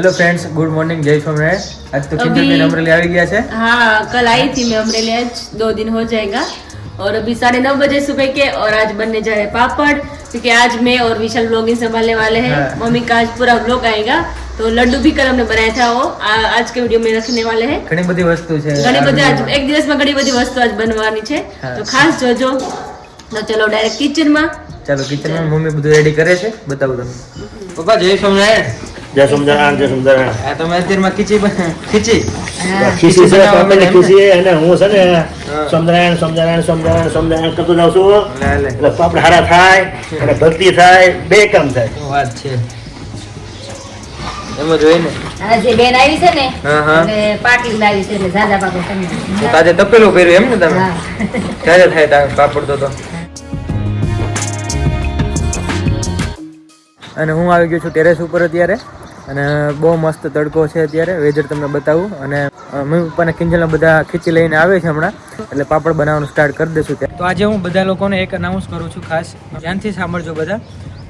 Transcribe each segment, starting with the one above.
Hello friends good morning જય સ્વામિનારાયણ आज तो किंजल बेन अमरेली आ गया है हाँ कल आई थी मैं अमरेली आज दो दिन हो जाएगा। और अभी साढ़े नौ बजे सुबह के और आज बनने जा रहे पापड़ क्योंकि आज मैं और विशाल ब्लॉगिंग संभालने वाले हैं। हाँ। मम्मी का आज पूरा ब्लॉग आएगा। તો લડ્ડુ ભી કલ અમને બનાયા થા વો આજ કે વિડિયો મે રખને વાલે હે ઘણી બધી વસ્તુ છે ઘણી બધી આજ એક દિવસમાં ઘણી બધી વસ્તુ આજ બનવાની છે. તો ખાસ જોજો. તો ચલો ડાયરેક્ટ કિચનમાં ચાલો કિચનમાં મમ્મી બધું રેડી કરે છે? બતાવું તમને પપ્પા જય સ્વામિનારાયણ. જય સુંદરાણ જય સુંદરાણ આ તમે અત્યારમાં ખીચી ખીચી? ખીચી છે ને? ખીસી અને હું છે ને હા. સમજાયણ સમજાયણ સમજાયણ સમજાયણ કરતો જાઉં છું લે લે. એટલે પાપડ હારા થાય અને ભક્તિ થાય બે કામ થાય. વાત છે? એમ જ હોય ને. આ બેન આવી છે ને હા, હા. અને પાટલી લાવી છે એટલે ઝાઝા પાકો તમને આજે તપેલું કર્યું એમ ને તમે. ક્યારે થાય તા- પાપડ તો તો. અને હું આવી ગયો છું ટેરેસ ઉપર અત્યારે. અને બહુ મસ્ત તડકો છે અત્યારે. વેધર તમને બતાવું. અને મમ્મી પપ્પાના કિંજલના બધા ખીચી લઈને આવે છે હમણાં. એટલે પાપડ બનાવવાનું સ્ટાર્ટ કરી દઈશું ત્યાં. તો આજે હું બધા લોકોને એક અનાઉન્સ કરું છું ખાસ. ધ્યાનથી સાંભળજો બધા.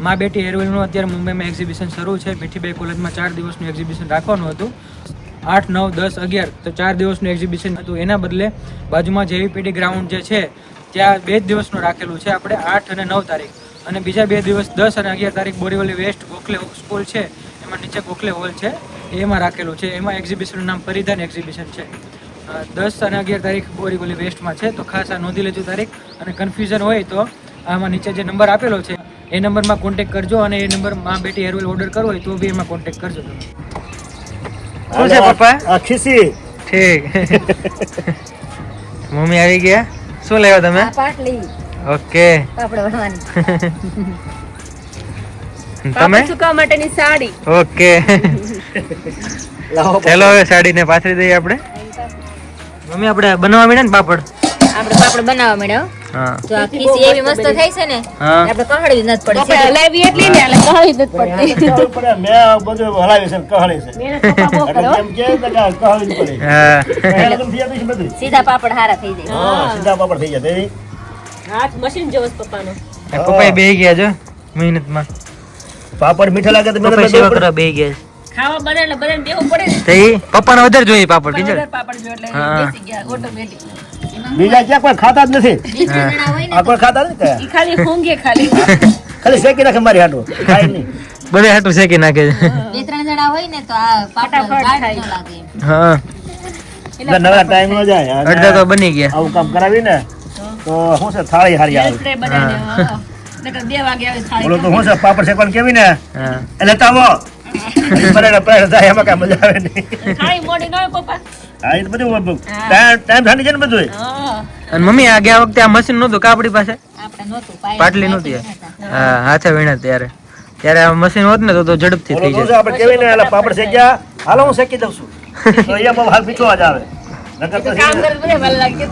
મા બેટી હેરોઇનનું અત્યારે મુંબઈમાં એક્ઝિબિશન શરૂ છે. મીઠીબાઈ કોલેજમાં ચાર દિવસનું એક્ઝિબિશન રાખવાનું હતું. આઠ, નવ, દસ, અગિયાર તો ચાર દિવસનું એક્ઝિબિશન હતું. એના બદલે બાજુમાં જેવીપીડી ગ્રાઉન્ડ જે છે, ત્યાં બે જ દિવસનું રાખેલું છે આપણે આઠ અને નવ તારીખ. અને બીજા બે દિવસ દસ અને અગિયાર તારીખ બોરીવલી વેસ્ટ ગોખલે સ્કૂલ છે. એમાં નીચે ગોખલે હોલ છે. એમાં રાખેલું છે. એમાં એક્ઝિબિશનનું નામ પરિધાન એક્ઝિબિશન છે. દસ અને અગિયાર તારીખ બોરીવલી વેસ્ટમાં છે. તો ખાસ આ નોંધી લેજો તારીખ. અને કન્ફ્યુઝન હોય તો આમાં નીચે જે નંબર આપેલો છે એ નંબરમાં કોન્ટેક્ટ કરજો અને એ નંબરમાં બેટી હેરવેલ ઓર્ડર કરવો હોય તો બી એમાં કોન્ટેક્ટ કરજો તમે. શું છે પપ્પા? આ ખીસી. ઠીક. મમ્મી આવી ગયા? શું લેવા તમે? પાટલી. ઓકે. આપણે તમે? સુકાવા માટેની સાડી. ઓકે. લાવો ચાલો હવે સાડીને પાથરી દઈએ આપણે. મમ્મી આપણે બનાવવા માંડ્યા ને પાપડ? આપણે પાપડ બનાવવા માંડ્યા હો. હા. જો આ ખીસી એવી મસ્ત થઈ છે ને આપણે કહડવી નથી પડે આપણે હલાવી એટલી ને એટલે કહી નથી પડતી. પડે. મેં બધું હલાવી છે ને છે. પપ્પા બહુ એટલે કર્યો કે તો કે કહાણી જ પડે. હા. પહેલા તો થઈ જતું છે સીધા પાપડ હારા થઈ જાય. હા સીધા પાપડ થઈ જાય. હાથ મશીન જેવો પપ્પાનો. પપ્પા બે ગયા જો મહેનતમાં. પાપડ મીઠા લાગે તો પપ્પા મને સેવા કરવા બે ગયા. ખાવા બને એટલે બને બેહવું પડે ને. પપ્પાને વધારે જોઈએ પાપડ બીજા પાપડ જો એટલે બેસી ગયા ઓટોમેટિક બીજા ક્યાં કોઈ ખાતા જ નથી? આ કોઈ ખાતા નથી કયા? ઈ ખાલી ઊંઘે ખાલી. ખાલી શેકી નાખે મારી હાટું ખાય નહીં. બધે હાટું શેકી નાખે છે. બે ત્રણ જણા હોય ને તો આ પાપડ ફટાફટ એમ. હા. એટલે નવા ટાઈમ નો જાય. અડધા તો બની ગયા. આવું કામ કરાવી ને તો શું છે થાળી હારી આવે. બે વાગે આવે બોલો તો હું છે? પાપડ શેકવાનું કેવી ને? એટલે તાવો બરાબર પ્રેસ થાય એમાં કાંઈ મજા આવે નહીં. ખાણી મોડી ન પપ્પા. હા એ બધું ટાઈમ ટાઈમ છે ને બધું અને મમ્મી આ ગયા વખતે આ મશીન નહોતું કાપડી પાસે? આપણે નહોતું પાય પાટલી નહોતી. હા હાથે વીણા ત્યારે. ત્યારે આ મશીન હોત ને તો તો ઝડપથી થઈ તો જાય. આપણે કેવી ને પાપડ શેક્યા? હાલો હું શેકી દઉં છું. તો અહીંયા બહુ હાલ પીછો જ આવે. નકર તો કામ કરે બધા વાલા લાગે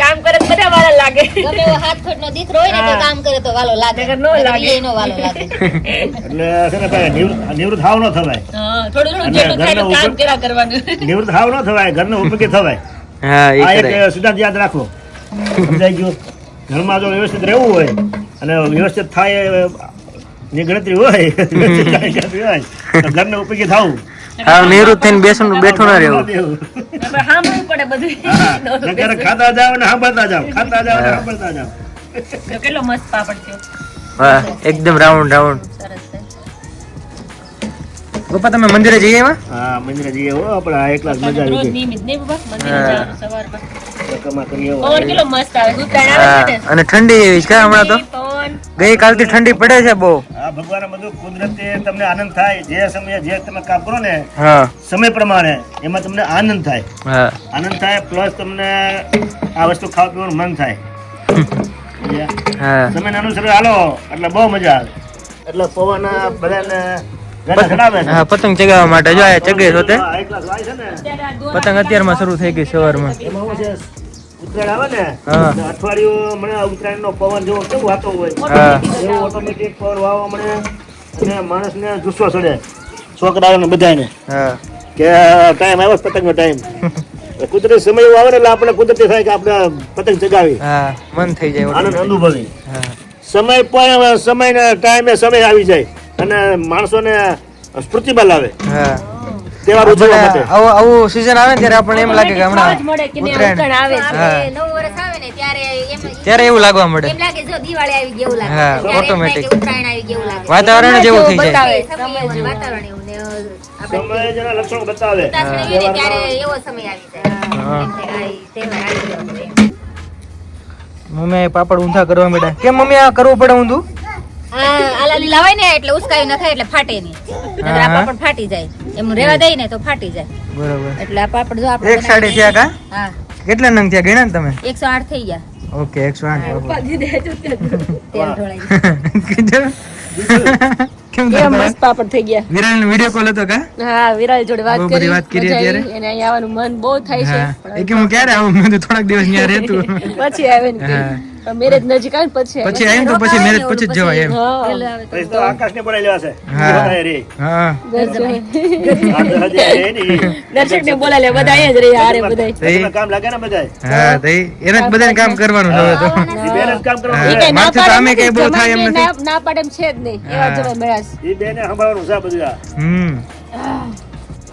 કામ કરે બધા વાલા લાગે. ગમે એવો હાથ ખોટનો દીકરો હોય ને તો કામ કરે તો વાલો લાગે. નકર નો લાગે. રિલે વાલો લાગે. એટલે છે ને ભાઈ નિવૃત્ત નિવૃત્ત હાવ ન થવાય. હા થોડું થોડું જેટલું થાય એટલું કામ કર્યા કરવાનું. નિવૃત્ત હાવ ન થવાય ઘરને ઉપયોગી થવાય. હા આ એક સિદ્ધાંત યાદ રાખો. સમજાઈ ગયું? ઘરમાં જો વ્યવસ્થિત રહેવું હોય અને વ્યવસ્થિત થાયની ગણતરી હોય ઘર ઘરને ઉપયોગી થવું. હા નિવૃત્ત થઈને બેસું બેઠું ના રહેવું. સાંભળવું પડે બધું. ખાતા જાવ ને સાંભળતા જાવ ખાતા જાવ ને સાંભળતા જાવ કેટલો મસ્ત પાપડ થયો. હા એકદમ રાઉન્ડ રાઉન્ડ. સરસ પપ્પા તમે મંદિરે જઈએ એવા હા મંદિરે જઈએ હો આપણે આ એકલા મજા આવી ગઈ. નિયમિત નહીં પપ્પા? મંદિરે જાવ સવારમાં. ને? અને ઠંડી એવી છે હમણાં તો? ગઈ કાલથી ઠંડી પડે છે બહુ. હા ભગવાન બધું કુદરતે તમને આનંદ થાય જે સમયે જે તમે કામ કરો ને સમય પ્રમાણે એમાં તમને આનંદ થાય. આનંદ થાય પ્લસ તમને આ વસ્તુ ખાવા પીવાનું મન થાય. સમય અનુસર હાલો એટલે બહુ મજા આવે. એટલે પવન બધાને પતંગ ચગાવવા માટે જો આ ચગે છે તે આ એકલા વાય છે ને. ત્યારે આ દોરા પતંગ અત્યારમાં શરૂ થઈ ગઈ સવારમાં. એમાં શું છે? ઉત્તરાયણ આવે ને અઠવાડિયું મને ઉત્તરાયણ નો પવન જેવો કેવું વાતો હોય. ઓટોમેટિક પવન વાવો મળે અને માણસને જુસ્સો ચડે. છોકરાઓને બધાને. હા. કે ટાઈમ આવ્યો પતંગ નો ટાઈમ કુદરતી સમય એવો આવે ને એટલે આપણે કુદરતી થાય કે આપણે પતંગ ચગાવી. હા મન થઈ જાય આનંદ અનુભવી. સમય પણ સમયના ટાઈમે સમય આવી જાય. અને માણસોને સ્ફૂર્તિબળ આવે. હા. તહેવાર ઉજવવા માટે. આવું આવું season આવે ને ત્યારે આપણને એમ લાગે કે હમણાં મળે કે ઉત્તરાયણ. આવે છે. નવું વર્ષ આવે ને ત્યારે એમ ત્યારે એવું લાગવા મળે. એમ લાગે જો દિવાળી આવી ગઈ એવું લાગે. હા, ત્યારે એમ થાય automatic. કે ઉત્તરાયણ આવી ગઈ એવું લાગે. વાતાવરણ જ એવું થઈ જાય. વાતાવરણ એવું ને સમય જેના લક્ષણો બતાવે. ઉદાસણ આવીએ ને ત્યારે એવો સમય આવી જાય. હા. એમ થાય, આ ઈ તહેવાર આવી મમ્મી પાપડ ઊંધા કરવા માંડ્યા. કેમ મમ્મી આ કરવું પડે ઊંધું? આ આલા લાવાય ને એટલે ઉસકાવી નખાય એટલે ફાટે નહીં. આ પાપડ ફાટી જાય. એમનું રેવા દઈ ને તો ફાટી જાય. બરોબર. એટલે આ પાપડ જો આપણે એક સાડે થયા કા? હા. કેટલા નંગ થયા? ગણ્યા તમે? એકસો આઠ થઈ ગયા. ઓકે એકસો આઠ. તેલ ઢોળાઈ કેમ મસ્ત પાપડ થઈ ગયા. વિરાલ નો વીડિયો કોલ હતો કા? હા વિરાજ જોડે વાત કરી વાત કરી અત્યારે. એને અહીં આવવાનું મન બહુ થાય છે. એ કે હું ક્યારે આવું? મેં થોડાક દિવસ ત્યાં રહેતું. પછી આવે ને. મેરેજ નજીક આવે પછી પછી આવીને તો પછી મેરેજ પછી જ જવાય એમ. પછી તો આકાશને બોલાવી લેવા છે. હા. રે. હા. આ તો હજી રે નહીં. દર્શક ને બોલાવે બધા અહીંયા જ રહી હારે બધા કામ લાગે ને બધાય. હા તો એને જ બધાને કામ કરવાનું હવે તો. ઈ કામ કરવાનું મારથી તો પાડે કઈ બહુ થાય એમ નથી. ના- પાડે એમ છે જ નહીં. એવા હા. જમાઈ ઈ બેને સંભાળવાનું છે આ. હમ.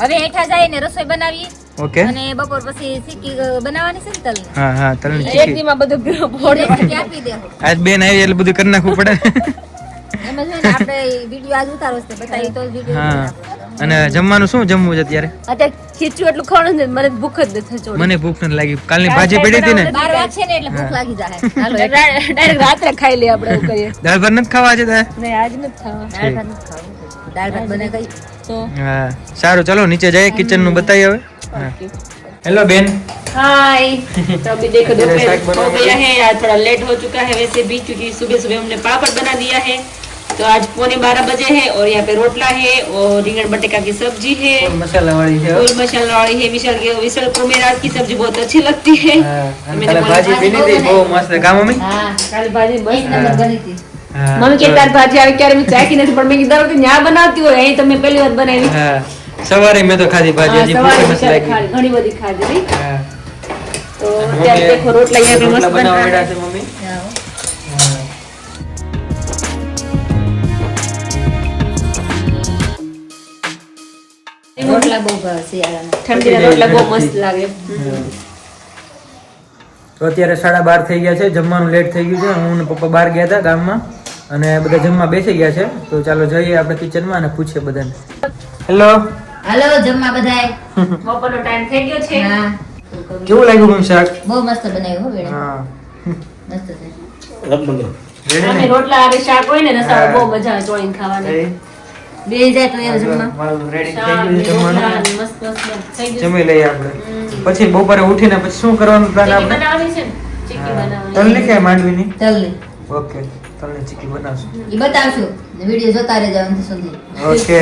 હવે હેઠા જાય ને રસોઈ બનાવી ઓકે અને બપોર પછી સિક્કી બનાવવાની છે ને તલની? હા હા તલની એક દીમાં બધું ભોળે આપી દે. આજ બેન આવી એટલે બધું કરી નાખવું પડે. એમાં ને આપણે વિડિયો આજ ઉતારો છે બતાવી તો વિડિયો હા. અને જમવાનું શું જમવું છે અત્યારે? અત્યારે ખીચું એટલું ખાવાનું છે મને ભૂખ જ નથી. મને ભૂખ નથી લાગી. કાલની ભાજી પડી હતી ને? બાર વાગશે ને એટલે ભૂખ લાગી જાય હાલો ડાયરેક્ટ રાત્રે ખાઈ લે આપણે કરીએ. દાળ ભાત નથી ખાવા આજે તારે? નહીં આજ નથી ખાવા. દાળ ભાત નથી ખાવું. દાળ ભાત બને કઈ તો હા સારું ચલો નીચે જઈએ કિચન નું બતાવીએ હવે હા હેલો બેન हाय तो अभी देखो तेरे दोपहर साग बना हो गया है आज थोड़ा लेट हो चुका है वैसे भी क्योंकि सुबह सुबह हमने पापड़ बना दिया है तो आज पौने बारह बजे है और यहाँ पे रोटला है और रिंगन बटेका की सब्जी है મસાલા વાળી છે फूल मसाला वाली है विशाल के विशाल को मेरा आज की सब्जी बहुत अच्छी लगती है હા, અને मैंने કાલે बोला, ભાજી પીની હતી બહુ મસ્ત કા મમ્મી હા काली भाजी એક मस्त નંબર બની હતી હા, મમ્મી કે તાર ભાજી આવી ક્યારે મેં ચાખી નથી પણ મેં કીધું કે ન્યા બનાવતી હોય અહીં તમે પહેલી વાર બનાવી. હા સવારે મેં તો ખાધી ભાજી હજી ભૂખ લાગી. ઘણી બધી ખાધી તો અત્યારે દેખો રોટલા અહીંયા મસ્ત બનાવવા છે. મમ્મી? હા. હા. રોટલા બહુ ભાવે શિયાળાના. ઠંડીના રોટલા બહુ મસ્ત લાગે. તો અત્યારે સાડા બાર થઈ ગયા છે જમવાનું લેટ થઈ ગયું છે. હું ને પપ્પા બહાર ગયા હતા ગામમાં. અને બધા જમવા બેસી ગયા છે. તો ચાલો જઈએ આપણે કિચનમાં અને પૂછીએ બધાને. હેલો હેલો જમવા બધાય બપોરનો ટાઈમ થઈ ગયો છે. હા. કેવું લાગ્યું મમ શાક? બહુ મસ્ત બનાવ્યું હો બેટા હા. મસ્ત છે. રમબંગલો. રેડી અમે રોટલા આવે શાક હોય ને રસાળ બહુ મજા આવે ચોળીને ખાવાની. બે જાય તો એવું જમવા. રેડી થઈ ગયું છે જમવાનું? મસ્ત મસ્ત થઈ ગયું જમી લઈએ આપણે. પછી બપોરે ઉઠીને પછી શું કરવાનું પ્લાન આપણે? બનાવવાની છે ચીકી. બનાવવાની તલની કે માંડવીની? તલ ઓકે. તલની ચીકી બનાવશું. ઈ બતાવશું. વિડિયો જોતા રહેજો અંત સુધી. ઓકે.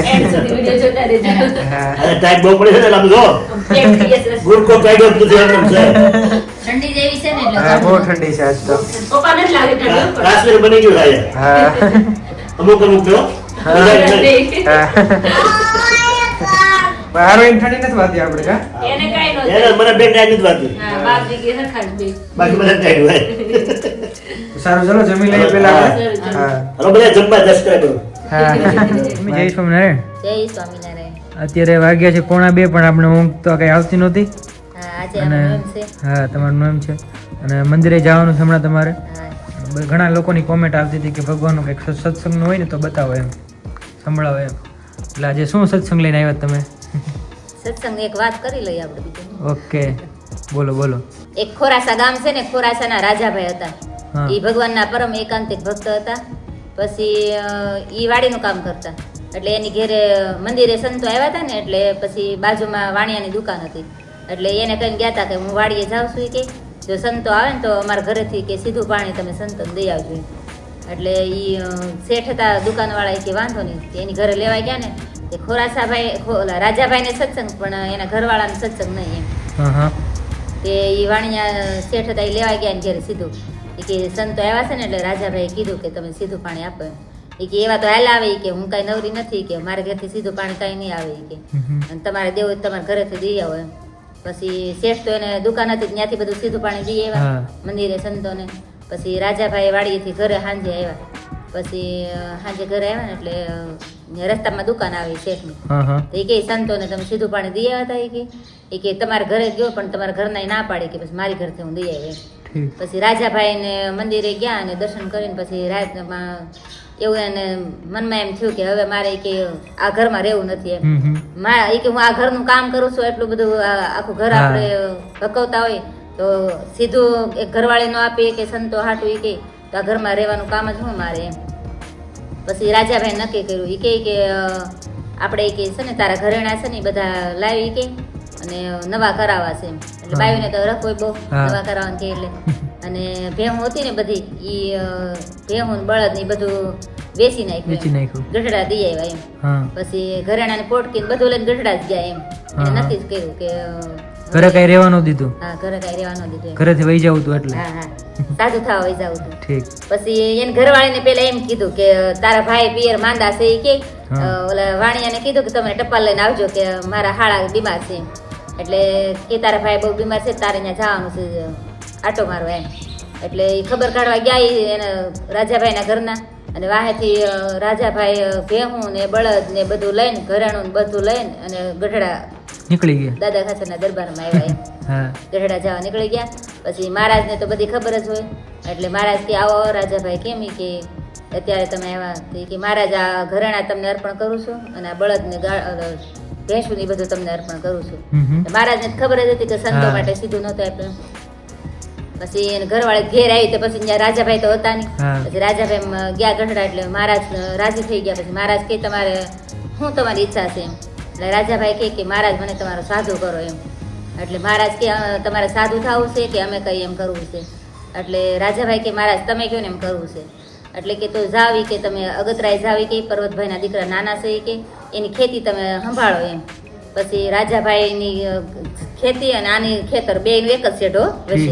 વિડિયો જોતા રહેજો. અરે ટાઈમ બહુ પડે છે ને આમ જો. થઈ ગુરકો કાઢ્યો તો એમ છે. ઠંડી જેવી છે ને એટલે હા બહુ ઠંડી છે આજ તો. પપ્પા ને લાગે ઠંડી કાશ્મીર બની ગયું થાય. હા. અમુક અમુક જો. બધા નહીં. ઠંડી. નથી વાતી આપણે કા એને કાંઈ ન એને મને બેન ટાઈટ નથી વાતી. હા, બાપ દીકરી સરખા બે. બાકી બધા હોય. સારું ચલો જમી લઈએ પેલા આપણે. હા. હવે બધા જમવા કરે. હા જય સ્વામિનારાયણ. જય સ્વામિનારાયણ. અત્યારે વાગ્યા છે પોણા બે પણ આપણે ઊંઘ તો કઈ આવતી નહોતી. હા અને હા તમારું નામ છે. અને મંદિરે જવાનું છે હમણાં તમારે. ઘણા લોકોની કોમેન્ટ આવતી હતી કે ભગવાનનું કંઈક સત્- સત્સંગનું હોય ને તો બતાવો એમ. સંભળાવો એમ. એટલે આજે શું સત્સંગ લઈને આવ્યા તમે? સત્સંગ એક વાત કરી લઈએ આપણે ઓકે. બોલો બોલો. એક ખોરાસા ગામ છે ને ખોરાસાના રાજાભાઈ હતા. એ ભગવાનના પરમ એકાંતિક ભક્ત હતા. પછી એ વાડીનું કામ કરતા. એટલે એની ઘેરે મંદિરે સંતો આવ્યા હતા ને એટલે પછી બાજુમાં વાણિયાની દુકાન હતી. એટલે એને કહીને ગયા હતા કે હું વાડીએ જાઉં છું કે. જો સંતો આવે ને તો અમારા ઘરેથી કે સીધું પાણી તમે સંતોને દઈ આવજો એટલે એ શેઠ હતા દુકાનવાળા કે વાંધો નહીં. એની ઘરે લેવા ગયા ને તે ખોરાસાભાઈ રાજાભાઈને સત્સંગ પણ એના ઘરવાળાને સત્સંગ નહીં એમ. તે ઈ વાણિયા શેઠ હતા એ લેવા ગયા ને ઘેરે સીધું. ઈ કે સંતો આવ્યા છે ને એટલે રાજાભાઈએ કીધું કે તમે સીધું પાણી આપો ઈ કે એવા તો હાલ આવે કે હું કાંઈ નવરી નથી કે મારા ઘરેથી સીધું પાણી કાંઈ નહીં આવે કે. અને તમારે દેવું તમારા ઘરેથી દઈ આવો એમ. પછી શેઠ તો એને દુકાન હતી ત્યાંથી બધું સીધું પાણી દઈ આવ્યા મંદિરે સંતોને. પછી રાજાભાઈ વાડીએથી ઘરે સાંજે આવ્યા. પછી સાંજે ઘરે આવ્યા ને એટલે રસ્તામાં દુકાન આવી શેઠની. તો એ કે સંતોને તમે સીધું પાણી દઈ આવ્યા હતા એ કે. એ કે તમારા ઘરે ગયો પણ તમારા ઘરના ના પાડી કે પછી મારી ઘરથી હું દઈ આવ્યા પછી રાજાભાઈ ને મંદિરે ગયા અને દર્શન કરીને પછી રાતમાં એવું એને મનમાં એમ થયું કે હવે મારે કે આ ઘરમાં રહેવું નથી એમ. હમ એ કે હું આ ઘરનું કામ કરું છું એટલું બધું આખું ઘર આપણે ભકવતા હોય તો સીધું એક ઘરવાળી નો આપીએ કે સંતો હાટું એ કે તો આ ઘરમાં રહેવાનું કામ જ હું મારે એમ. પછી રાજાભાઈ નક્કી કર્યું એ કે આપણે કે છે ને તારા ઘરેણા છે ને બધા લાવી કે અને નવા કરાવવા છે એટલે બાયુને તો રખ બહુ નવા કરાવવાનું કે એટલે. અને ભેહું હતી ને બધી ઈ ભેહું બળદ ને બધું વેચી નાખ્યું વેચી નાખ્યું. ગઢડા દઈ આવ્યા એમ. હા. ઘરેણા ને પોટકી બધું લઈને ગઢડા જ ગયા એમ. એને જ કર્યું કે ઘરે કઈ રહેવાનું દીધું? હા ઘરે કઈ રહેવાનું દીધું. ઘરેથી વહી જવું તું એટલે? હા હા. સાધુ થવા વહી જવું તું. ઠીક. પછી એને ઘરવાળીને પેલા એમ કીધું કે તારા ભાઈ પિયર માંદા છે એ કે ઓલા વાણિયાને કીધું કે તમે ટપાલ લઈને આવજો કે મારા હાળા બીમાર છે. એટલે કે તારા ભાઈ બહુ બીમાર છે તારે ત્યાં જવાનું છે આટો મારવા એમ. એટલે એ ખબર કાઢવા ગયા એને રાજાભાઈના ઘરના. અને વાહેથી રાજાભાઈ ભેહું ને બળદ ને બધું લઈને ઘરેણું ને બધું લઈને અને ગઢડા નીકળી ગયા. દાદા ખાસરના દરબારમાં આવ્યા ગઢડા જવા નીકળી ગયા. પછી મહારાજને તો બધી ખબર જ હોય. એટલે મહારાજ કે આવો રાજાભાઈ કેમ કે અત્યારે તમે આવ્યા? કે મહારાજ આ ઘરેણા તમને અર્પણ કરું છું અને આ બળદને ભેંસું એ બધું તમને અર્પણ કરું છું. મહારાજને ખબર જ હતી કે સંતો માટે સીધું નહોતું આપ્યું. પછી એને ઘરવાળે ઘેર આવી તો પછી ત્યાં રાજાભાઈ તો હતા નહીં. પછી રાજાભાઈ ગયા ગઢડા એટલે મહારાજ રાજી થઈ ગયા. પછી મહારાજ કે તમારે શું તમારી ઈચ્છા છે એમ? એટલે રાજાભાઈ કહે કે મહારાજ મને તમારો સાધુ કરો એમ. એટલે મહારાજ કે તમારે સાધુ થવું છે કે અમે કઈ એમ કરવું છે? એટલે રાજાભાઈ કે મહારાજ તમે કહો ને એમ કરવું છે? એટલે કે તો ઝાવી કે તમે અગતરાય ઝાવી કે પર્વતભાઈના દીકરા નાના છે કે એની ખેતી તમે સંભાળો એમ. પછી રાજાભાઈની ખેતી અને આની ખેતર બે એક જ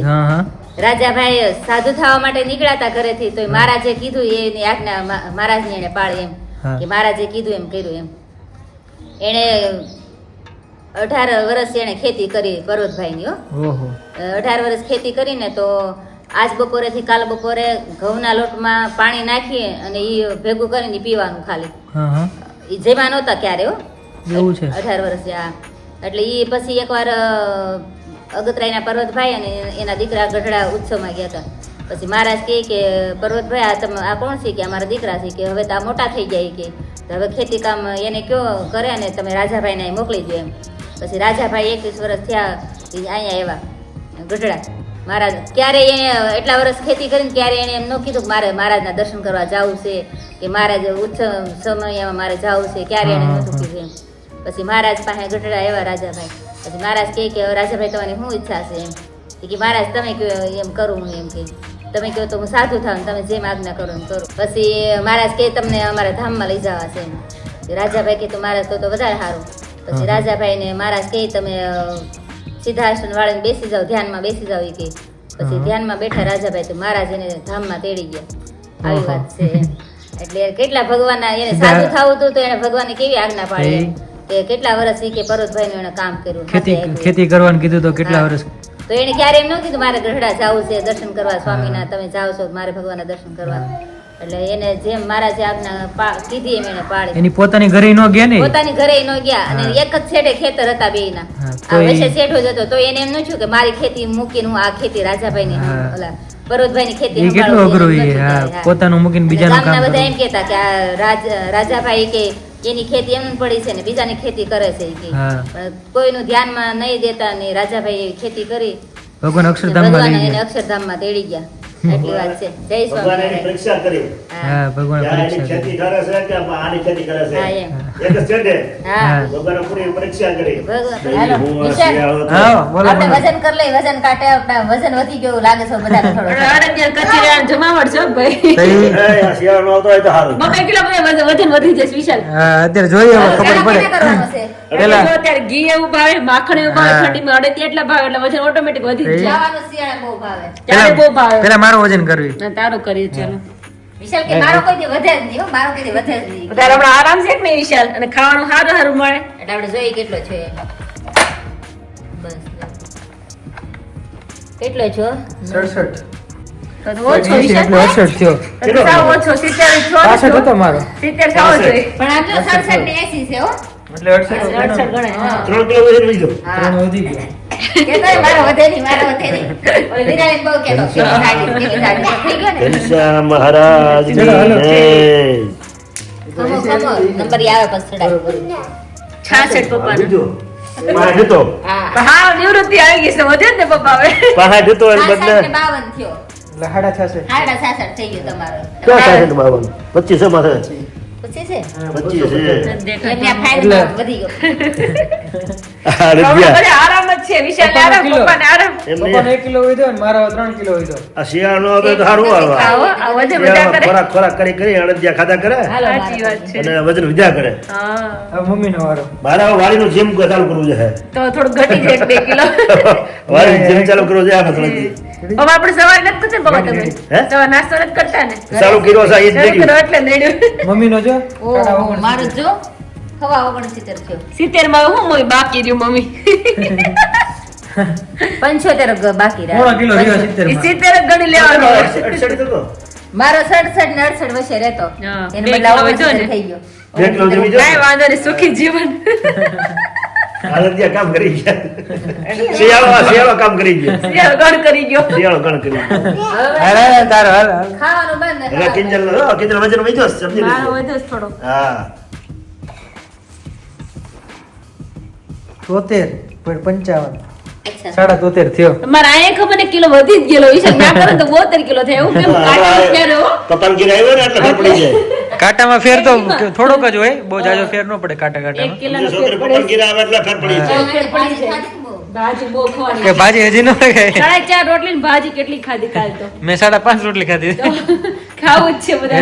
હા રાજાભાઈ સાધુ થવા માટે નીકળ્યા હતા ઘરેથી તો મહારાજે કીધું એની આજ્ઞા મહારાજની મહારાજને એને પાળી એમ. કે મહારાજે કીધું એમ કર્યું એમ. એણે અઢાર વર્ષ એને ખેતી કરી પર્વતભાઈની હો. અઢાર વર્ષ ખેતી કરીને તો આજ બપોરેથી કાલ બપોરે ઘઉંના લોટમાં પાણી નાખીએ અને એ ભેગું કરીને પીવાનું ખાલી. એ જેમાં નહોતા ક્યારે હો. એવું છે. અઢાર વર્ષે આ એટલે એ પછી એકવાર અગતરાયના પર્વતભાઈ અને એના દીકરા ગઢડા ઉત્સવમાં ગયા હતા. પછી મહારાજ કહે કે પર્વતભાઈ આ તમે આ કોણ છે? કે અમારા દીકરા છે? કે હવે તો આ મોટા થઈ જાય કે. હવે ખેતી કામ એને કયો કરે અને તમે રાજાભાઈને મોકલી દો એમ. પછી રાજાભાઈ એકવીસ વર્ષ થયા અહીંયા આવ્યા ગઢડા. મહારાજ ક્યારે એણે એટલા વર્ષ ખેતી કરીને ક્યારે એને એમ ન કીધું કે મારે મહારાજના દર્શન કરવા જવું છે કે મહારાજ ઉત્સવ સમયમાં મારે જવું છે ક્યારે એને નહોતું કીધું એમ. પછી મહારાજ પાસે ગઢડા એવા રાજાભાઈ. પછી મહારાજ કહે કે રાજાભાઈ તમારી શું ઈચ્છા છે? એમ. કે મહારાજ તમે કહો એમ કરું હું એમ કે. તમે કહો તો હું સાધુ થાવ તમે જેમ આજ્ઞા કરો એમ કરું. પછી મહારાજ કહે તમને અમારા ધામમાં લઈ જવા છે એમ. રાજાભાઈ કે તો મહારાજ તો વધારે સારું. પછી રાજાભાઈને મહારાજ કહે તમે અ, આસન વાળીને બેસી જાવ ધ્યાનમાં બેસી જાવ કે. પછી ધ્યાનમાં બેઠા રાજાભાઈ તો મહારાજ એને ધામમાં તેડી ગયા. આવી વાત છે એટલે કેટલા ભગવાનના એને સાધુ થવું હતું તો એને ભગવાન કેવી આજ્ઞા પાડી કે કેટલા વર્ષ કે પર્વતભાઈનું એને કામ કર્યું ખેતી ખેતી કરવાનું કીધું તો કેટલા વર્ષ તો એને ક્યારે એમ ન કીધું મારે ગઢડા જવું છે દર્શન કરવા સ્વામીના તમે જાઓ છો મારે ભગવાનના દર્શન કરવા. એટલે એને જેમ મહારાજે આજ્ઞા કીધી એમ એને પાડી એની પોતાની ઘરે નો ગયા ને પોતાની ઘરે નો ગયા અને એક જ છેડે ખેતર હતા બે ના આ વચ્ચે છેઠો જતો તો એને એમ ન છું કે મારી ખેતી મૂકીને હું આ ખેતી રાજાભાઈ ની ઓલા ની ખેતી કેટલું અઘરું એ નહોતું હા થાય, હા. પોતાનું મૂકીને બીજાનું કામ બધા એમ કહેતા કે આ રાજ- રાજાભાઈ કે એની ખેતી એમ પડી છે ને બીજાની ખેતી કરે છે કે. કોઈનું ધ્યાનમાં નહીં દેતા ને રાજાભાઈ ખેતી કરી. ભગવાન અક્ષરધામમાં અક્ષરધામમાં તેડી ગયા. એટલી વાત છે. જય ભગવાન એની સ્વામિનારાયણ પરીક્ષા કરી. હા. હા ભગવાન પરીક્ષા ખેતી કરે છે કે આની ખેતી કરે છે હા, એમ. એક છેડે હા. ભગવાને પૂરી પરીક્ષા કરી. હું બોલો આપણે વજન કરી લઈ વજન કાટે આપણા વજન વધી ગયું લાગે છે બધાને થોડો. થોડો. કચીરા જમાવટ છો ભાઈ. એ, શિયાળો આવતો હોય તો સારું મકાઈ કેટલા બધા વજન વધી જશે વિશાલ. હા, અત્યારે જોઈએ ખબર પડે. પેલા- જો અત્યારે ઘી એવું ભાવે માખણ એવું ભાવે. ઠંડીમાં અડે એટલા ભાવે એટલે વજન ઓટોમેટિક વધી જાય. ખાવાનું શિયાળે બહુ ભાવે. ત્યારે બહુ ભાવે. પેલા મારું વજન કરવી. તારું કરીએ ચાલો. વિશાલ કે મારો કોઈ દી વધે જ નહીં હો, મારો કોઈ દી વધે જ નહીં. તારે હમણાં આરામ છે કે નહીં વિશાલ? અને ખાવાનું સારું સારું મળે? એટલે આપણે જોઈએ કેટલો છે. બસ કેટલો છો? સડસઠ. તો તો ઓછો એંશી વિશાલ એટલે અડસઠ થયો. તો તો સાવ ઓછો. સિત્તેર છો. પાસઠ હતો મારો. સિત્તેર થવો જોઈએ પણ આમ જો સડસઠ ને એસી છે હો. એટલે અડસઠ અડસઠ ગણાય હા. ત્રણ કિલો વજન ત્રણ વધી ગયા. મહારાજ છાસઠ નિવૃત્તિ આવી ગઈ છે વધે ને પપ્પા હવે પાંચ હતો બદલે થયો. થઈ ગયો તમારો. ક્યાં માં થાય. પચીસ છે? દેખાય એમને આ ફાઇલમાં વધી ગયો. આ હમણાં રૂપિયા. બધે આરામ જ છે. વિશાલ આરામ પપ્પાને આરામ. એમને પપ્પાનો કિલો વધ્યો ને મારો ત્રણ કિલો વધ્યો આ શિયાળો હતો તો સારું આવે. આવો આ વધે બધા શિયાળામાં કરે. ખોરાક ખોરાક કરી કરી અડદિયા ખાધા કરે. સાચી વાત છે. અને વજન વધ્યા કરે. હા. હવે મમ્મીનો વારો. મારા વાડીનું જીમ ચાલુ કરવું છે. તો થોડું ઘટી જાય એક કિલો. વાડી જીમ ચાલુ કરવું છે આ આપણે સવારે નથી કરતા તમે? સવારે નાસ્તો નથી કરતા ને? ચાલુ કર્યો છે એ જ. એટલે જો? ઓહો ઓગણસિત્તેર. જો હવા ઓગણસિત્તેર થયો. સિત્તેરમાં હું મમ્મી બાકી રહ્યું મમ્મી. પંચોતેર બાકી સિત્તેર. ગણી લેવાનો મારો સડસઠ ને અડસઠ વચ્ચે રહેતો. એને બે બદલે કિલો વધ્યો ઓગણસિત્તેર ને. થઈ ગયો. કાંઈ વાંધો નહીં સુખી જીવન. અડદિયા કામ કરી ગયા. શિયાળો શિયાળો કામ કરી ગયો. શિયાળો ગણ કરી ગયો. શિયાળો ગણ કરી ગયો. હાલ, તારો હાલ, હાલ. ખાવાનું બંધ. એટલે કિંજલ નો, કિંજલ વજન વધ્યો છે, સમજી મારો લીધું. વધુ થોડો હા. તોતેર point પંચાવન. સાડા તોતેર થયો. મારા અહીંયા ખબર ને કિલો વધી જ ગયેલો વિશાલ ના કરે તો બોતેર કિલો થયો એવું કેમ કાઢી પપ્પાને આવ્યો ને એટલે ખબર પડી જાય. કાંટામાં ફેર તો થોડોક જ હોય બહુ જાજો ફેર ન પડે કાંટા કાંટામાં છોકરી ઘેર આવે એટલે ફેર પડી જાય. ભાજી બહુ ખવાની કે ભાજી હજી ન ખાઈ સાડા ચાર રોટલી ને ભાજી કેટલી ખાધી કાલ તો. મેં સાડા પાંચ રોટલી ખાધી. ખાવું જ છે બધા.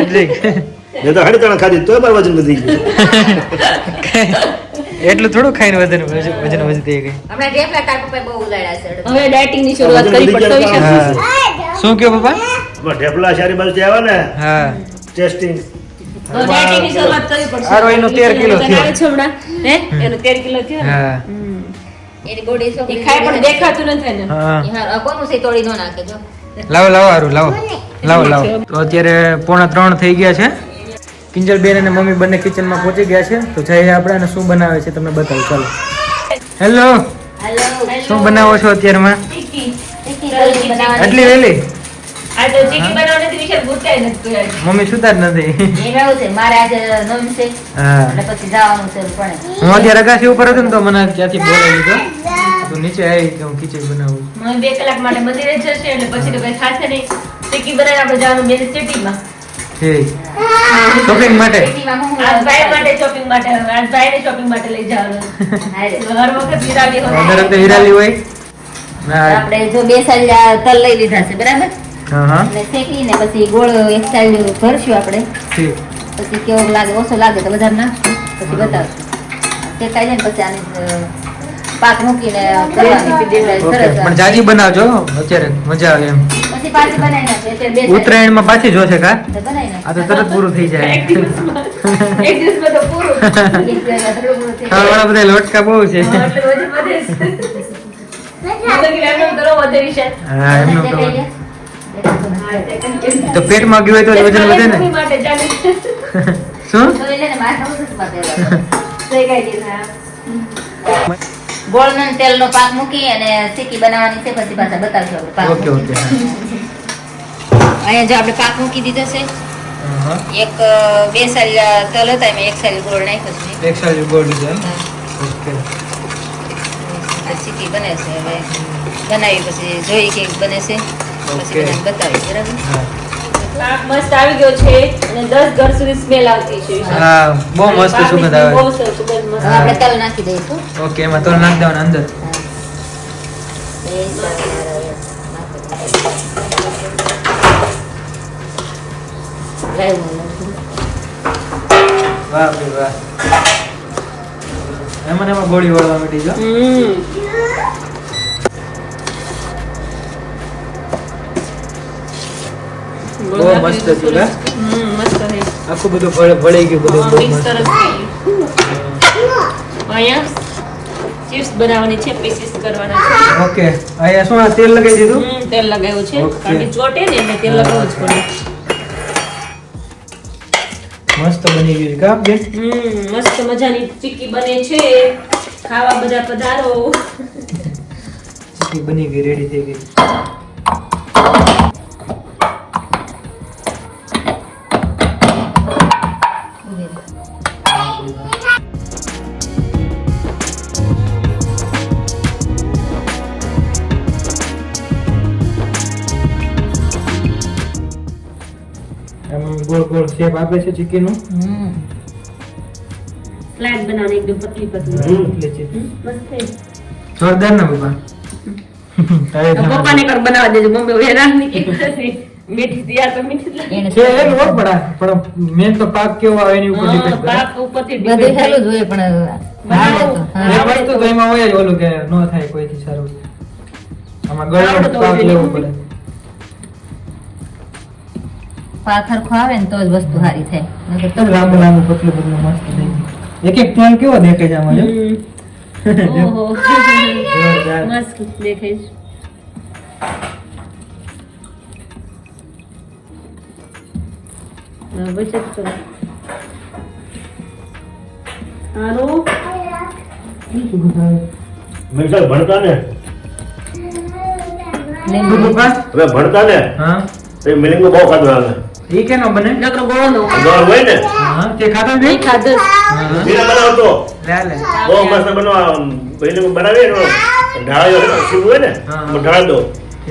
મેં તો હાડી ત્રણ ખાધી તોય મારું વજન વધી ગયું. એટલું થોડું ખાઈને વજન વજન વધી ગઈ. હમણાં રેપલા ટાઈપ પર બહુ ઉલાડ્યા છે. હવે ડાયટિંગની શરૂઆત કરી પડતો શું કહ્યું પપ્પા? ઢેપલા શારી બાજુ આવે ને હા. ટેસ્ટિંગ. હવે ડાયટિંગની શરૂઆત કરવી પડશે. હારો એનો 13 કિલો થયો. હમણાં. હે? એનો 13 કિલો થયો હા. એની બોડી એ ખાય પણ દેખાતું નથી ને હા. કોનું છે તોડી નો નાખે જો. લાવો લાવો હારું લાવો. લાવો લાવો. તો અત્યારે પોણા ત્રણ થઈ ગયા છે. કિંજલ બેન અને મમ્મી બંને કિચનમાં પહોંચી ગયા છે. તો જઈએ આપણે અને શું બનાવે છે તમને બતાવું ચાલો. હેલો શું બનાવો છો અત્યારમાં? આટલી વહેલી? આ તો ચીકી બનાવવાની વિશાલ ભૂતાય નથી મમ્મી સુતા જ નથી. એમ એવું છે મારે આજે નોમ છે. હા. એટલે પછી જવાનું છે પણ. હું અત્યારે અગાસી ઉપર હતો ને તો મને ત્યાંથી બોલાવી દીધો. તો નીચે આવી કે હું ખીચડી બનાવું. મમ્મી બે કલાક માટે મંદિરે જશે એટલે પછી તો કઈ ખાશે નહીં. ચીકી બનાવીને આપણે જવાનું બે સિટીમાં. શોપિંગ માટે? ભાઈ માટે શોપિંગ માટે આજ ભાઈને શોપિંગ માટે લઈ જવાનું. હર વખત વિરાલી હોય. દર વખતે હિરાલી હોય. આપણે જો બે સાલ તલ લઈ લીધા છે બરાબર? હા. હા અને શેકીને પછી ગોળ એક સાઈડ ભરશું આપણે. પછી કેવો લાગે ઓછો લાગે તો વધારે નાખશું. પછી બતાવશું. શેકાઈ જાય ને પછી આને પાક મૂકીને એટલે પણ જાજી બનાવજો અત્યારે મજા આવે એમ. એટલે ઉત્તરાયણમાં પાછી જોશે કા? આ તો તરત પૂરું થઈ જાય. બધા લોટકા બહુ છે. હા, એટલે એમનું તો પેટમાં ગયું હોય તો વજન વધે ને. શું? ગોળ નો પાક મૂકી અને શીકી બનાવવાની છે પછી પાછા બતાવશું આપણે પાક ઓકે ઓકે અહીંયા જો આપણે પાક મૂકી દીધો છે. એક બે સાલ તલ હતા એમાં એક સાલ ગોળ નાખ્યો છે એક સાઈડ ગોળ લીધો ઓકે. આ શીકી બને છે હવે. બનાવી પછી જોઈ કે બને છે. પછી બતાવી બરાબર? હા. પાક મસ્ત આવી ગયો છે અને 10 ઘર સુધી સ્મેલ આવતી છે હા બહુ મસ્ત સુગંધ smell બહુ સરસ સુગંધ મસ્ત. આપણે તલ નાખી દઈશું ઓકે એમાં તો નાખ દેવાનું અંદર. વાહ વાહ એમાં એમાં ગોળી વળવા માંડી જો હમ. બહુ મસ્ત હતું. આખું બધું ભળ- ભળી ગયું બધું બહુ મસ્ત. અહીંયા ચિપ્સ બનાવવાની છે પીસીસ કરવાના છે. ઓકે અહીંયા શું તેલ લગાવી દીધું? હમ, તેલ લગાવ્યું છે. કારણ કે ચોટે ને એટલે તેલ લગાવવું જ પડે. મસ્ત બની ગયું કાપ બેન? હમ મસ્ત મજાની ચીકી બને છે. ખાવા બધા પધારો. ચીકી બની ગઈ રેડી થઈ ગઈ. ગોળ ગોળ શેપ આપે છે ચીકીનું? હમ. ફ્લેટ બનાવવાની એકદમ પતલી પતલી. હમ. એટલે છે. મસ્ત થઈ જોરદાર ના બાબા. પપ્પાને કર બનાવવા દેજો. મમ્મી વેરાણની કેક મીઠી તૈયાર તો મીઠી જ લાગે. એને છે એ લોટ પડા પણ મેન તો પાક કેવો આવે એની ઉપર ડિપેન્ડ કરે. પાક ઉપરથી બધું હેલું જ હોય પણ બનાવો. હા. એક વસ્તુ તો એમાં હોય જ ઓલું કે ન થાય કોઈથી સારું. આમાં ગળનો પાક લેવો પડે. પાક ખવાવે ને તો જ વસ્તુ સારી થાય નકર તો લાંબુ લાંબુ પતલું પતલું મસ્ત થઈ. એક એક પ્લાન કેવો દેખાય છે આમાં જો હમ. ઓહો. જોરદાર. મસ્ત દેખાય છે. બચત કરો. હારું. મેં ભણતા ને લીંબુ પપ્પા? હવે ભણતા ને હા એ મિલિંગો બહુ ખાધું આવે ઈ કેનો બને? નકરો ગોળનો. ગોળ હોય ને? હા તે ખાધા નહીં ખાધું. હા. બનાવતો. લે લે. બહુ મસ્ત બનવા મિલિંગો બનાવીએ ને ઢાળ્યો સીવું હોય ને હા. ઢાળ દો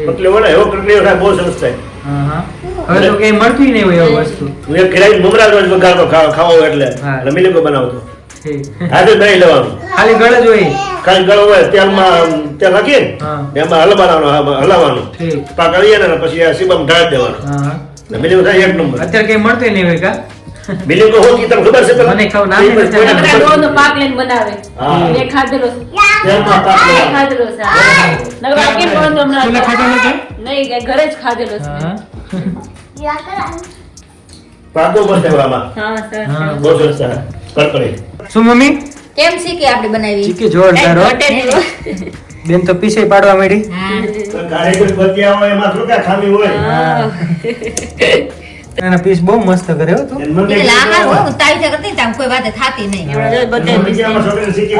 પતલી હોય ને એવો કટલી થાય બહુ સરસ થાય. હા હા. હવે તો કઈ મળતું નહીં હોય એવું વસ્તુ. હું એક ખીરાઈ મમરા રોજ વઘારતો ખાવો એટલે. હા. એટલે બનાવતો. ઠીક. હાથે દહીં લેવાનું. ખાલી ગળ જ હોય. ખાલી ગળો હોય તેલમાં તેલ નાખીએ એમાં હલવાનું. હલાવવાનું ઠીક ને પછી આ સીબામાં ઢાળ દેવાનું. હા. થાય એક નંબર અત્યારે કઈ મળતું નહીં હોય કા મિલિંગો હોતી તમને ખબર છે? મને ખાવ ના ખબર ગોળનો નથી. પાક લઈને બનાવે. હા. ખાધેલો છે. તેલમાં પાક મેં ખાધેલો છે. નગર નકરા કેમ ગોળનો હમણાં છોલે ખાધો નથી? નહીં ઘરે જ ખાધેલો છે હા પાકો મસ્ત હા સર હા. બહુ સરસ થાય. શું મમ્મી કેમ છે કે આપણે બનાવી ચીકી જોરદાર હો. બેન તો પીસે પાડવા માંડી. હા કારીગર બત્યા હોય એમાં શું કાંઈ ખામી હોય એના પીસ બહુ મસ્ત કરે હો તું. તારી કરતી કોઈ વાત થાતી નહીં.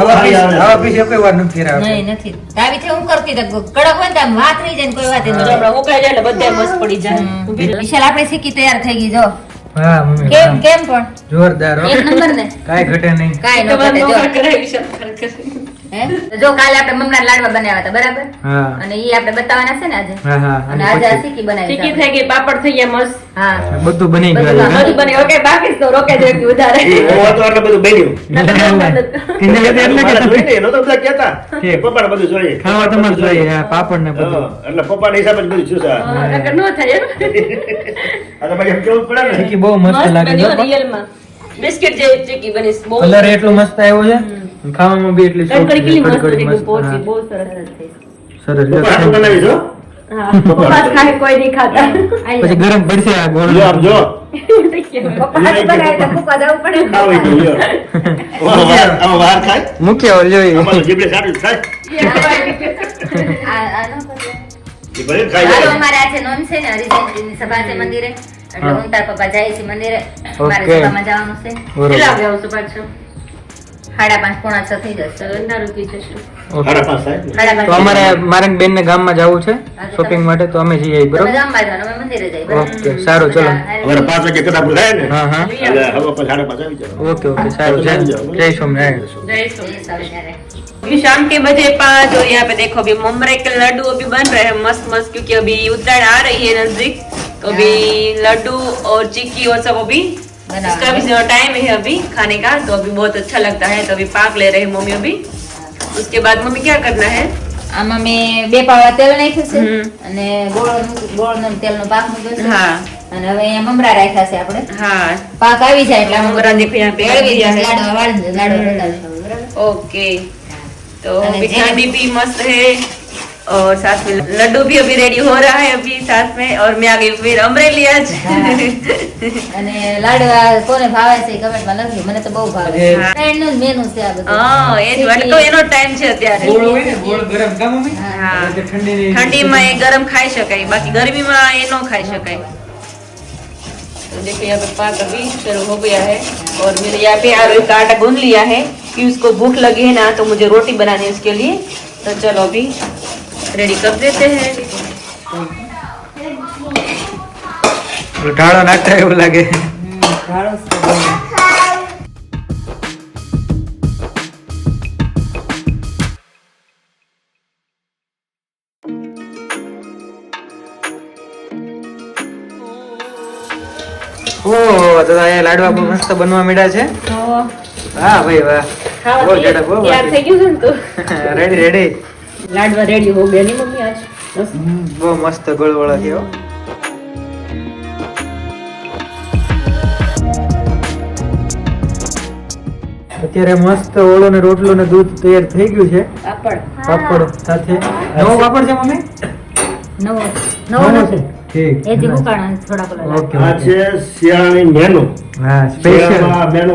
આવા પીસ વાર નથી નહીં નથી. થી હું કડક હોય ને આમ વાત રહી જાય કોઈ વાત નહીં આપણે ઉકાઈ જાય એટલે બધા મસ્ત પડી જાય. વિશાલ આપણે શીખી તૈયાર થઈ ગઈ જો. હા મમ્મી કેમ કેમ પણ? જોરદાર હો. એક નંબર ને કાંઈ ઘટે નહીં. કાંઈ ન ઘટે, જો. કરાવી છે, નોકર કરાવી. હે? તો જો કાલે આપણે મમરા લાડવા બનાવ્યા હતા બરાબર? અને ઈ આપણે બતાવવાના છે ને આજે. હા હા અને આજે આ સીકી બનાવી સીકી થઈ ગઈ પાપડ થઈ ગયા મસ્ત. હા. બધું બની ગયું બધું બની ઓકે બાકી તો રોકે જો કે વધારે. ઓ તો એટલે બધું બન્યું. એટલે કે જોઈને એનો તો બધા કહેતા. કે પપ્પાને બધું જોઈએ. ખાવા તમારે જોઈએ. હા, પાપડ ને બધું. એટલે પપ્પાના હિસાબે જ બધું. હા, નકર નો થાય એમ. આ તો પછી કેવું પડે ને. ચીકી બહુ મસ્ત લાગે છે. રિયલ રિયલમાં. બિસ્કિટ જે ચીકી બની બહુ કલર એટલો મસ્ત આવ્યો છે ખાવામાં બી એટલી કડકડી કેટલી મસ્ત મસ્ત. બહુ સરસ થઈ. સરસ પપ્પા બનાવી છો? જ. પછી ગરમ પડશે આ ગોળ જો આમ જો. પપ્પા હાથે બનાવે તો મૂકવા જવું પડે ને. ખાવું ઈ તો લ્યો. આમાં વાર- આમાં વાર ખાય? મૂક્યા ઓલ જોઈએ ખાઈ જાય. અમારે આજે નોંધ છે ને હરિજનજીની સભા છે મંદિરે એટલે હા. હું તાર પપ્પા જાય છે મંદિરે મારે ઓકે. સભામાં જવાનું છે બરોબર કેટલા વાગે આવશો પાછો? સાડા પાંચ પોણા છ થઈ જશે ચાલો, અંધારું થઈ જશે. ઓકે. સાડા પાંચ થાય ને. સાડા તો પાંચ અમારે મારે બેન ને ગામમાં જવું છે શોપિંગ માટે તો અમે જઈએ તમે બરોબર ગામમાં જાઓ, અમે મંદિરે જઈએ, બરાબર? ઓકે સારું ચલો અમારે પાંચ વાગે કદાચ આપણે થાય ને હા હા એટલે હવે પછી સાડા પાંચ આવી જવાનું. ओके ओके सारू जय जय सोमनारायण જય સોમનાથ. જઈએ સારું ત્યારે. अभी शाम के बजे पाँच और यहाँ पे देखो अभी ममरे के लड्डू अभी बन रहे हैं मस्त मस्त क्योंकि अभी उत्तरायण आ रही है नजदीक तो अभी लड्डू और चिक्की और सब अभी बना इसका भी टाइम है अभी खाने का तो अभी बहुत अच्छा लगता है तो अभी पाक ले रहे हैं मम्मी अभी उसके बाद मम्मी क्या करना है આમાં મેં બે પાવડા તેલ નાખ્યું છે હમ. અને ગોળ ગોળ તેલનો પાક મૂક્યો છે हाँ અને હવે અહીંયા મમરા રાખ્યા છે આપણે हाँ પાક આવી જાય એટલે આમાં મમરા દેખો यहाँ पे મેળવી दिया દઈશું, है। લાડવા વાળી દઈશું, લાડવા બતાવીશું, બરાબર? ओके तो અને अभी જેને- ઠંડી भी मस्त है और साथ में लड्डू भी अभी रेडी हो रहा है अभी साथ में और मैं आ गई फिर अमरेली आज અને લાડવા કોને ભાવે છે કમેન્ટમાં લખજો મને તો બહુ ભાવે અરે. ફ્રેન્ડનું જ મેનુ છે આ બધું હા એ જ એટલે તો એનો ટાઈમ છે અત્યારે ગોળ હોય ને ગોળ ગરમ કા મમ્મી હા. એટલે ઠંડીની ठंडी में गरम खाई शकाय बाकी गर्मी में ये न खाई शकाय तो देखो यहाँ पे पाक अभी शुरू हो गया है और मैंने यहाँ पे आलू का आटा गूंद लिया है कि उसको भूख लगी है ना तो मुझे रोटी बनानी है उसके लिए तो चलो अभी रेडी कर देते हैं ઢાળો નાખતા એવું લાગે ભાડો છે બહુ. ઓહ તો અહીંયા લાડવા બહુ મસ્ત બનવા માંડ્યા છે વાહ ભાઈ વાહ બહુ ઝડપ બહુ તૈયાર થઈ ગયું છે ને તો રેડી રેડી લાડવા રેડી હો ગયા ની મમ્મી આજ. બહુ મસ્ત ગળવળા થયો અત્યારે મસ્ત ઓળો ને રોટલો ને દૂધ તૈયાર થઈ ગયું છે. પાપડ. પાપડ સાથે. નવો પાપડ છે મમ્મી? નવો. નવો છે? શિયાળાની મેનુ.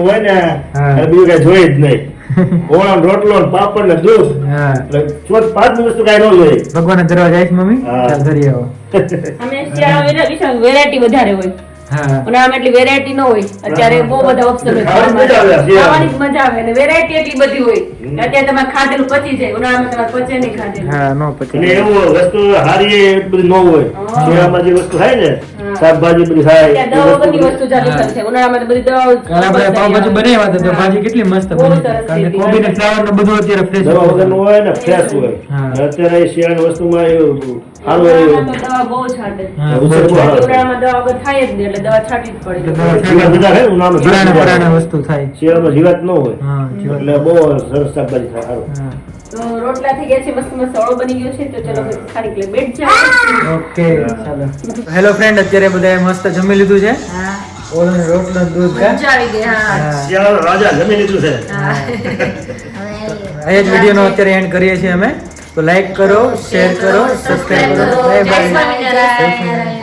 હોય ને બીજું કઈ જોઈએ જ નહીં. ઓળો રોટલો પાપડ ને દૂધ. હા. એટલે ચોથ પાંચમી વસ્તુ કઈ ન જોઈએ ભગવાન દરવા જાય છે મમ્મી ચાલ ઘરે આવો. અમે શિયાળા વેરાયટી વધારે હોય. ઉનાળામાં એટલી વેરાયટી ન હોય. અત્યારે બહુ બધા ઓપ્શન હોય. ખાવાની મજા આવે, મજા આવે અને વેરાયટી એટલી બધી હોય. અત્યારે તમારે ખાધેલું પચી જાય. ઉનાળામાં તમારે પચે નહીં ખાધેલું. હા નો પચે. પછી એવું વસ્તુ હારી બધી ન હોય. શિયાળામાં જે વસ્તુ થાય ને હા. શાકભાજી બધી ખાય દવા બધી. વસ્તુ ચાલુ હા. ઉનાળામાં તો બધી દવાઓ આપણે પાવભાજી બનાવ્યા હતા તો ભાજી કેટલી મસ્ત બની કારણ કે કોબી ને ફ્લાવર ને બધું અત્યારે ફ્રેશ દવા વગરનું હોય ને ફ્રેશ હોય. અત્યારે એ શિયાળ વસ્તુમાં એવું સારું ઉનાળામાં એવું. દવા બહુ છાંટે. હા, ઉછેર બહુ સારો. ઉનાળામાં દવા વગર થાય જ નહીં એટલે દવા છાંટવી જ પડે. જીવાત બધા થાય ઉનાળામાં જીવાત વસ્તુ થાય. શિયાળામાં જીવાત ન હોય. એટલે બહુ સરસ શાકભાજી થાય સારું તો રોટલા થઈ ગયા છે મસ્ત મસ્ત ઓળો બની ગયો છે તો ચલો પછી ખારી બેઠ જાઓ. ઓકે ચાલો. હેલો ફ્રેન્ડ અત્યારે બધાએ મસ્ત જમી લીધું છે? હા. ઓળો ને રોટલો દૂધ કા? મજા આવી ગઈ હા. હા. રાજા જમી લીધું છે. હવે અહીંયા જ વિડીયોનો અત્યારે એન્ડ કરીએ છીએ અમે. તો લાઈક કરો શેર કરો સબસ્ક્રાઇબ કરો. Bye bye